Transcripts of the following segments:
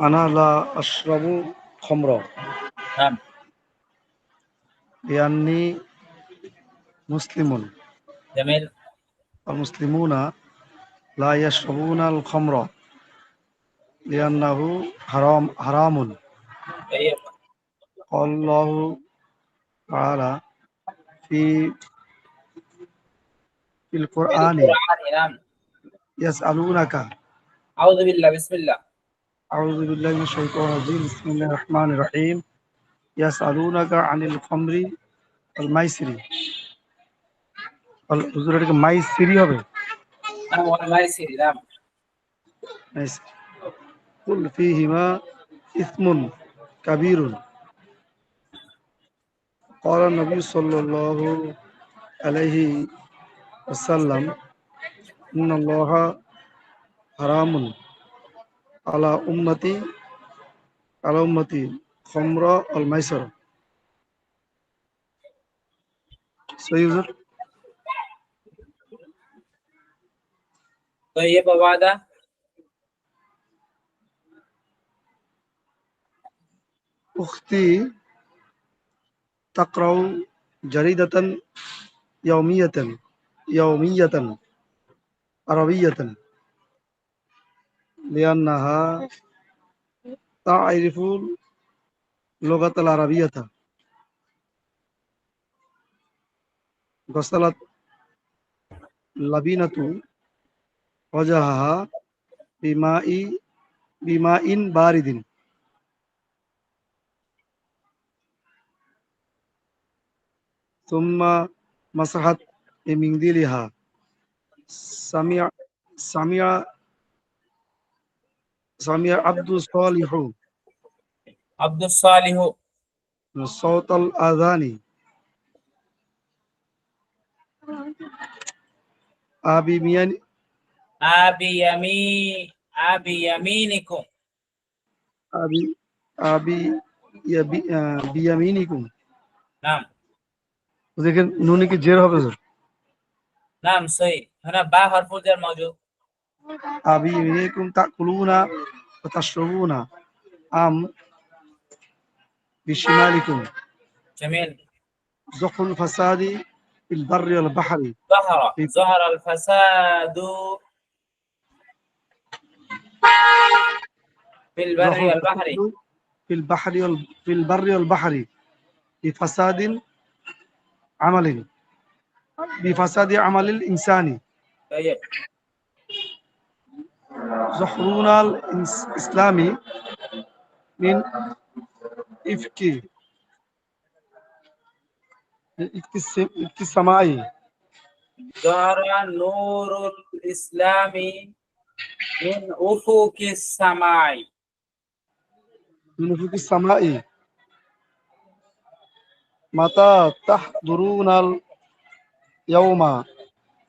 أنا لا أشرب خمرا. نعم. لأني مسلم. جميل. المسلمون لا يشربون الخمر لأنه حرام حرام. طيب قال الله تعالى في في القرآن نعم. يسألونك. أعوذ بالله بسم الله. أعوذ بالله من الشيطان الرجيم بسم الله الرحمن الرحيم يسألونك عن الخمر والميسر হুজুর এটাকে মাইসিরি হবে نعم وما يصير نعم মাইসির قل فيهما إثم كبير قال النبي صلى الله عليه وسلم إن الله حرام على أمتي على أمتي خمر الميسر سيزر طيب وبعد أختي تقرأ جريدة يومية يومية عربية. لأنها تعرف اللغة العربية غسلت لبنة وجهها بماء بماء بارد ثم مسحت بمنديلها سمع سمع سمع عبد الصالح عبد الصالح صوت الأذان أبي ميان أبي يمين أبي يمينكم أبي أبي يبي آه، بيمينكم نعم দেখেন নুনে কি জের হবে স্যার نعم صحيح هنا با حرف الجر موجود أبي يمينكم تأكلون وتشربون. أم بشمالكم. جميل. دخل الفساد في البر والبحر. ظهر ظهر الفساد في البر والبحر. في البحر في البر والبحر. بفساد عمل. بفساد عمل الإنسان. طيب. زخرون الإسلام من إفك من إفك الس- إفك السماء ظهر نور الإسلام من أفق السماء من إفك السماء متى تحضرون اليوم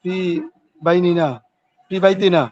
في بيننا في بيتنا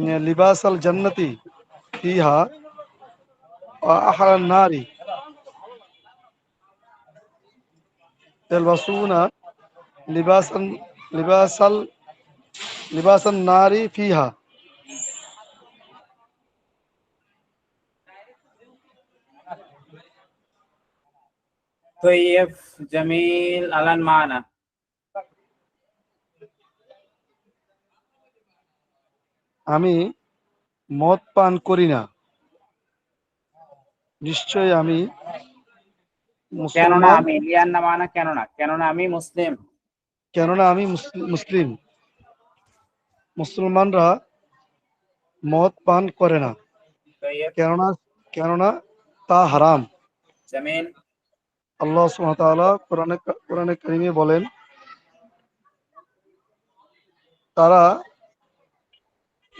लिबासल जन्नती फीहा अहर नारी। यलबसून लिबासन, लिबासल, लिबासन नारी फीहा। तो ये जमील अलन माना। আমি মদ পান করি না। নিশ্চয় আমি কেননা আমি লিয়ান্না মানা কেননা? কেননা আমি মুসলিম। কেননা আমি মুসলিম। মুসলমানরা মদ পান করে না। কেননা কেননা তা হারাম। আল্লাহ সুবহানাহু কোরআনে কোরআনে কারিমে বলেন তারা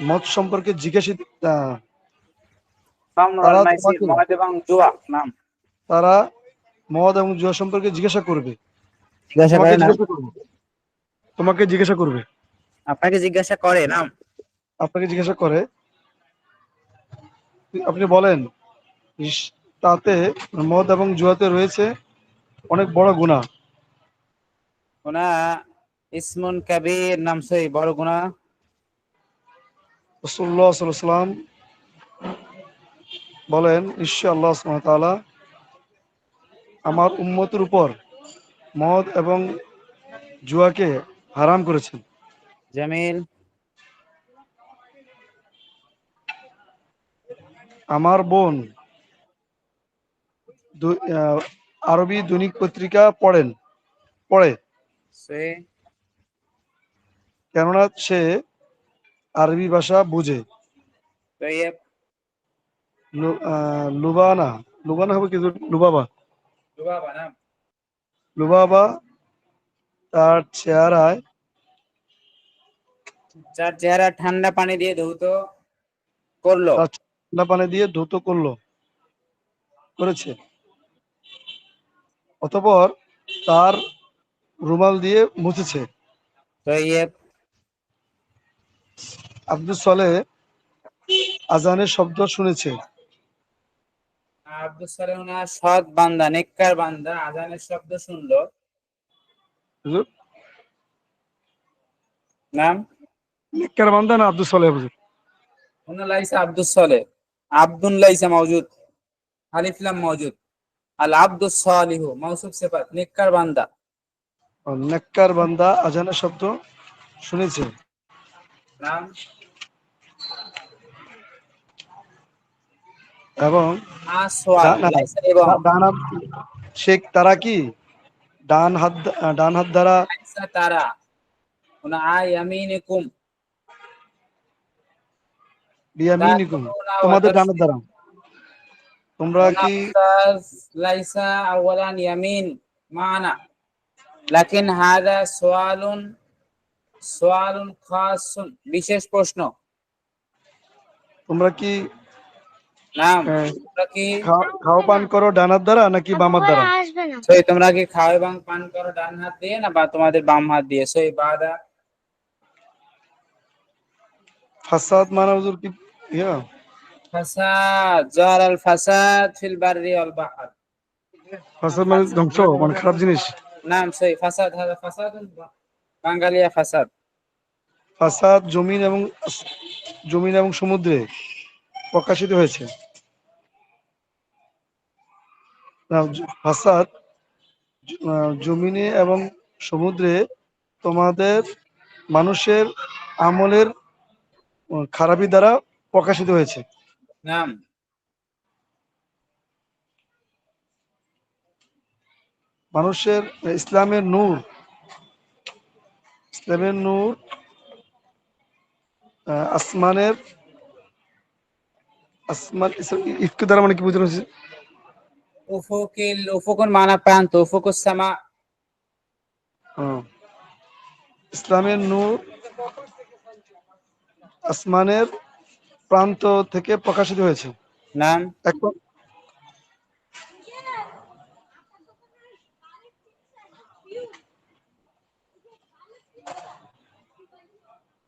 মদ সম্পর্কে জিজ্ঞাসিত তারা মদ এবং জুয়া নাম। তারা মদ এবং জুয়া সম্পর্কে জিজ্ঞাসা করবে। তোমাকে জিজ্ঞাসা করবে। আপনাকে জিজ্ঞাসা করে নাম। আপনাকে জিজ্ঞাসা করে। আপনি বলেন তাতে মদ এবং জুয়াতে রয়েছে অনেক বড় গুণা ওনা ইসমুন কাবির নাম সই বড় গুণা রসুল্লাহ সাল্লাম বলেন ঈশ্বর আল্লাহ তাআলা আমার উম্মতের উপর মদ এবং জুয়াকে হারাম করেছেন। জামিল। আমার বোন আরবি দৈনিক পত্রিকা পড়েন পড়ে। কেননা সে আরবি ভাষা বুঝে। লুবানা। লুবানা হবে কি? লুবাবা। লুবাবা তার চেহারায় যার চেহারা ঠান্ডা পানি দিয়ে ধৌত করল। তার ঠান্ডা পানি দিয়ে ধৌত করল। করেছে। অতপর তার রুমাল দিয়ে মুছেছে। তৈয়ব আব্দুল সালে আজানের শব্দ শুনেছে। আব্দুল সালে ওনার সৎ বান্দা নেককার বান্দা আজানের শব্দ শুনলো। নাম? নেককার বান্দা না আব্দুল সালে হুজুর? ওনার লাইসা আব্দুল সালে। আব্দুল লাইসা মওজুদ। আলিফ লাম মওজুদ। আল আব্দুস সালিহু মাউসুফ সিফাত নেককার বান্দা। নেককার বান্দা আজানের শব্দ শুনেছে। নাম? এবং শেখ তারা কি? ডান হাত ডান হাত দ্বারা? তারা। তোমাদের ডান তোমরা কি লাইসা আওয়ালান ইয়ামিন মানা। লাকিন হাদা সুয়ালুন সোয়ালুন খাসুন বিশেষ প্রশ্ন। তোমরা কি নাম হ্যাঁ। তোমরা কি খাও পান করো ডানার দ্বারা নাকি বামার দ্বারা? সেই তোমরা কি খাও এবং পান করো ডান হাত দিয়ে না বা তোমাদের বাম হাত দিয়ে? সেই বাদা। ফাসাদ মানে হুজুর কি ইয়া? ফাসাদ জার আল ফাসাদ ফিল বাররি ওয়াল বাহর। ফাসাদ মানে ধ্বংস মানে খারাপ জিনিস। নাম সেই ফাসাদ হাদা ফাসাদুন বাঙ্গালিয়া ফাসাদ। ফাসাদ জমিন এবং জমিন এবং সমুদ্রে প্রকাশিত হয়েছে। ফাসাদ জমিনে এবং সমুদ্রে তোমাদের মানুষের আমলের খারাপি দ্বারা প্রকাশিত হয়েছে। নাম। মানুষের ইসলামের নূর ইসলামের নূর আসমানের আসমান ইফক দ্বারা মানে কি উফুকিল উফুকুন মানা প্রান্ত উফুকুস সামা। হ্যাঁ। ইসলামের নূর আসমানের প্রান্ত থেকে প্রকাশিত হয়েছে। নাম?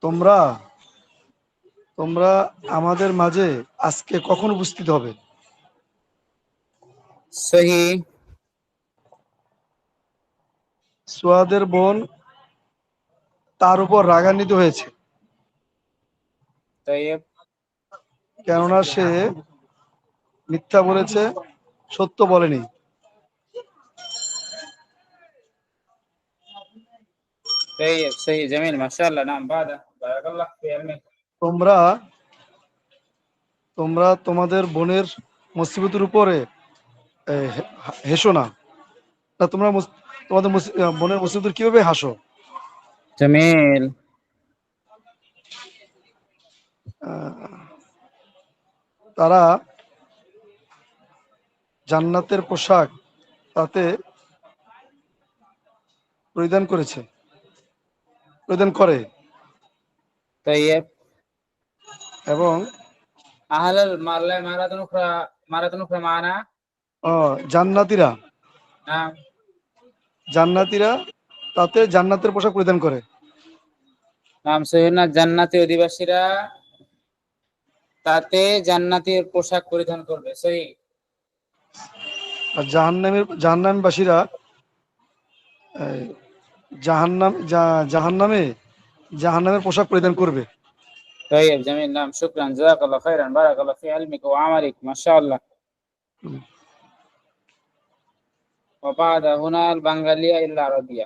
তোমরা তোমরা আমাদের মাঝে আজকে কখন উপস্থিত হবে? সহি। সুয়াদের বোন তার উপর রাগান্বিত হয়েছে। কেননা সে মিথ্যা বলেছে সত্য বলেনি। তৈয়ব সহি জামিল মাশাআল্লাহ নাম বাদা। তোমরা তোমরা তোমাদের বোনের মুসিবতের উপরে হেসো না। তোমরা তোমাদের বোনের মুসিবতের কীভাবে হাসো? জামিল। তারা জান্নাতের পোশাক তাতে পরিধান করেছে পরিধান করে। তৈয়েব এবং আহলাল মারলা মারাতুন উখরা মানা? ও জান্নাতীরা। নাম? জান্নাতীরা তাতে জান্নাতের পোশাক পরিধান করে। নাম সহিনা জান্নাতি অধিবাসীরা তাতে জান্নাতের পোশাক পরিধান করবে। সহি? আর জাহান্নামের জাহান্নামবাসীরা জাহান্নাম জাহান্নামে জাহান্নামের পোশাক পরিধান করবে طيب جميل نعم شكرا جزاك الله خيرا بارك الله في علمك وعملك ما شاء الله وبعد هنا البنغالية إلا العربية